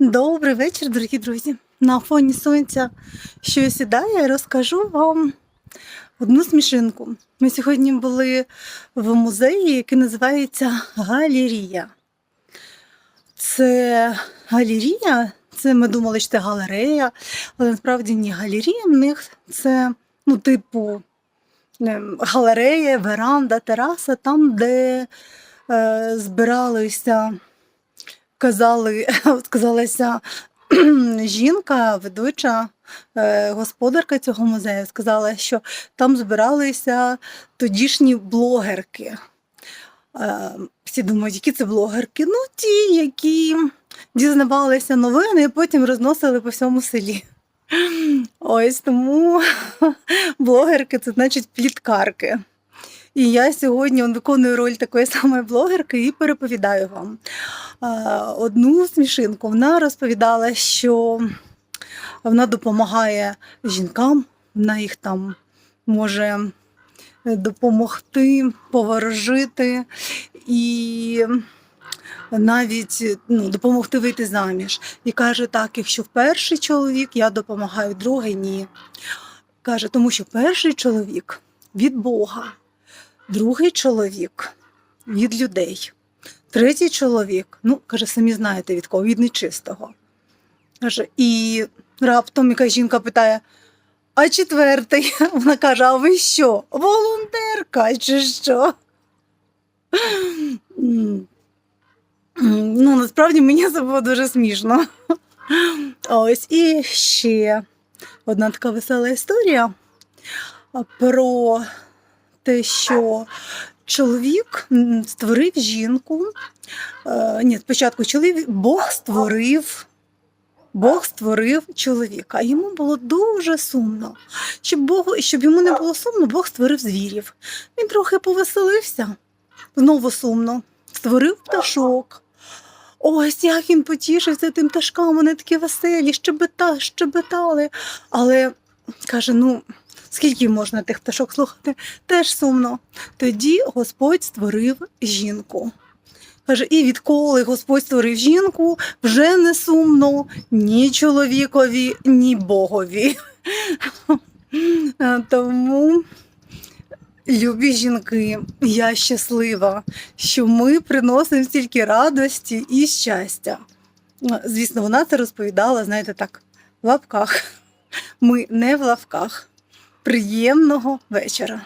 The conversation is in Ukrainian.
Добрий вечір, дорогі друзі. На фоні сонця, що сідає, розкажу вам одну смішинку. Ми сьогодні були в музеї, який називається Галерія. Це галерія, це ми думали, що це галерея, але насправді ні галерія в них це, ну, типу, ем, галерея, веранда, тераса, там, де е, збиралися казали, сказалася жінка, ведуча е, господарка цього музею, сказала, що там збиралися тодішні блогерки. Е, Всі думають, які це блогерки? Ну, ті, які дізнавалися новини і потім розносили по всьому селі. Ось тому блогерки це значить пліткарки. І я сьогодні виконую роль такої самої блогерки і переповідаю вам одну смішинку. Вона розповідала, що вона допомагає жінкам, вона їх там може допомогти, поворожити і навіть ну, допомогти вийти заміж. І каже, так, якщо перший чоловік, я допомагаю, другий ні. Каже, тому що перший чоловік від Бога, другий чоловік від людей. Третій чоловік, ну, каже, самі знаєте від кого, від нечистого. Каже, і раптом якась жінка питає: а четвертий? Вона каже: А ви що? Волонтерка чи що? Ну, насправді мені це було дуже смішно. Ось і ще одна така весела історія про те, що чоловік створив жінку. Е, ні, спочатку чоловік Бог створив. Бог створив чоловіка, а йому було дуже сумно. Щоб, Богу, щоб йому не було сумно, Бог створив звірів. Він трохи повеселився, знову сумно, створив пташок. Ось як він потішився тим пташкам, вони такі веселі, щебета, щебетали. Але каже: ну, скільки можна тих пташок слухати? Теж сумно. Тоді Господь створив жінку. Каже, і відколи Господь створив жінку, вже не сумно ні чоловікові, ні Богові. Тому, любі жінки, я щаслива, що ми приносимо стільки радості і щастя. Звісно, вона це розповідала, знаєте, так, в лапках. Ми не в лавках. Приємного вечора.